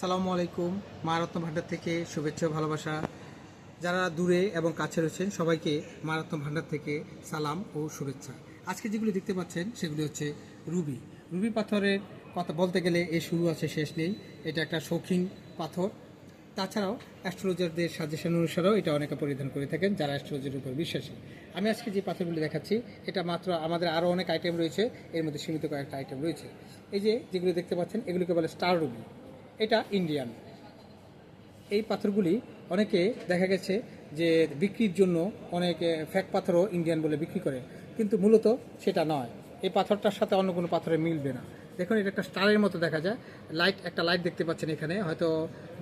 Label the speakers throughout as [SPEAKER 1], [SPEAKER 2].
[SPEAKER 1] সালামু আলাইকুম। মা রত্ন ভান্ডার থেকে শুভেচ্ছা ভালোবাসা। যারা দূরে এবং কাছে রয়েছেন, সবাইকে মা রত্ন ভান্ডার থেকে সালাম ও শুভেচ্ছা। আজকে যেগুলি দেখতে পাচ্ছেন, সেগুলি হচ্ছে রুবি। রুবি পাথরের কথা বলতে গেলে এ শুরু আছে, শেষ নেই। এটা একটা শৌখিন পাথর। তাছাড়াও অ্যাস্ট্রোলজারদের সাজেশন অনুসারেও এটা অনেকে পরিধান করে থাকেন, যারা অ্যাস্ট্রোলজির উপর বিশ্বাসী। আমি আজকে যে পাথরগুলি দেখাচ্ছি, এটা মাত্র আমাদের আরও অনেক আইটেম রয়েছে। এর মধ্যে সীমিত কয়েকটা আইটেম রয়েছে। এই যে যেগুলি দেখতে পাচ্ছেন, এগুলিকে বলে স্টার রুবি এটা ইন্ডিয়ান এই পাথরগুলি অনেকে দেখা গেছে যে বিক্রির জন্য অনেক ফ্যাক পাথরও ইন্ডিয়ান বলে বিক্রি করে, কিন্তু মূলত সেটা নয়। এই পাথরটার সাথে অন্য কোনো পাথরে মিলবে না। দেখুন, এটা একটা স্টারের মতো দেখা যায়। লাইট একটা লাইট দেখতে পাচ্ছেন এখানে। হয়তো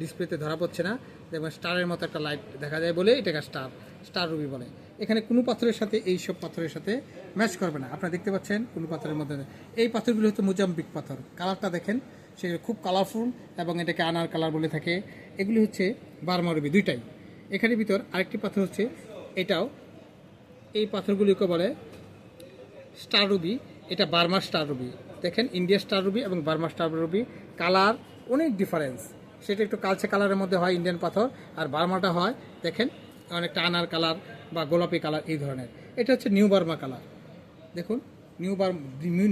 [SPEAKER 1] ডিসপ্লেতে ধরা পড়ছে না দেখবেন স্টারের মতো একটা লাইট দেখা যায় বলে এটাকে স্টার স্টার রুবি বলে। এখানে কোনো পাথরের সাথে এই সব পাথরের সাথে ম্যাচ করবে না। আপনারা দেখতে পাচ্ছেন কোনো পাথরের মধ্যে এই পাথরগুলো হচ্ছে মোজাম্বিক পাথর। কালারটা দেখেন। সেগুলো খুব কালারফুল এবং এটাকে আনার কালার বলে থাকে। এগুলি হচ্ছে বার্মা রুবি, দুইটাই। এখানের ভিতর আরেকটি পাথর হচ্ছে, এটাও। এই পাথরগুলিকে বলে স্টার রুবি এটা বার্মা স্টার রুবি দেখেন ইন্ডিয়া স্টার রুবি এবং বার্মা স্টার রুবি কালার অনেক ডিফারেন্স সেটা একটু কালচে কালারের মধ্যে হয় ইন্ডিয়ান পাথর, আর বার্মাটা হয়, দেখেন, অনেকটা আনার কালার বা গোলাপি কালার এই ধরনের। এটা হচ্ছে নিউ বার্মা কালার দেখুন new bar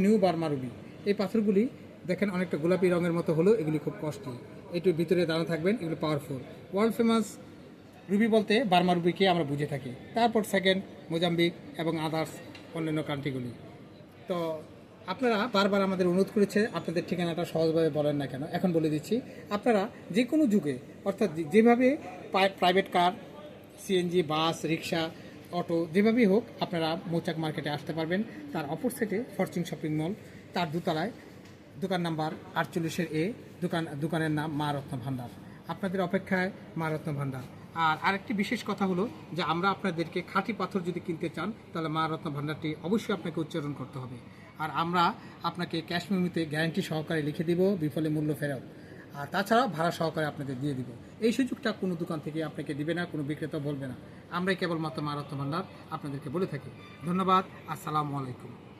[SPEAKER 1] new Burma ruby এই পাথরগুলি দেখেন অনেকটা গোলাপি রঙের মতো হলেও এগুলি খুব কস্টলি একটু ভিতরে দাঁড়ানো থাকবেন, এগুলো পাওয়ারফুল ওয়ার্ল্ড ফেমাস রুবি বলতে বার্মা রুবিকে আমরা বুঝে থাকি। তারপর সেকেন্ড মোজাম্বিক এবং আদার্স অন্যান্য কান্ট্রিগুলি তো আপনারা বারবার আমাদের অনুরোধ করেছে, আপনাদের ঠিকানাটা সহজভাবে বলেন না কেন? এখন বলে দিচ্ছি, আপনারা যে কোনো যুগে, অর্থাৎ যেভাবে private car CNG bus rickshaw auto যেভাবেই হোক, আপনারা মৌচাক মার্কেটে আসতে পারবেন। তার অপর সাইডে ফরচুন শপিং মল তার দোতলায় দোকান নাম্বার আটচল্লিশের এ, দোকান, দোকানের নাম মা রত্ন ভান্ডার। আপনাদের অপেক্ষায় মা রত্ন ভান্ডার। আর আরেকটি বিশেষ কথা হলো যে আমরা আপনাদেরকে খাঁটি পাথর যদি কিনতে চান, তাহলে মা রত্ন ভান্ডারটি অবশ্যই আপনাকে উচ্চারণ করতে হবে। আর আমরা আপনাকে ক্যাশ মেমোতে গ্যারান্টি সহকারে লিখে দিব, বিফলে মূল্য ফেরত। আর তাছাড়াও ভাড়া সহকারে আপনাদের দিয়ে দিব। এই সুযোগটা কোনো দোকান থেকে আপনাকে দিবে না, কোনো বিক্রেতা বলবে না। আমরাই কেবলমাত্র মা রত্ন ভান্ডার আপনাদেরকে বলে থাকি। ধন্যবাদ, আসসালামু আলাইকুম।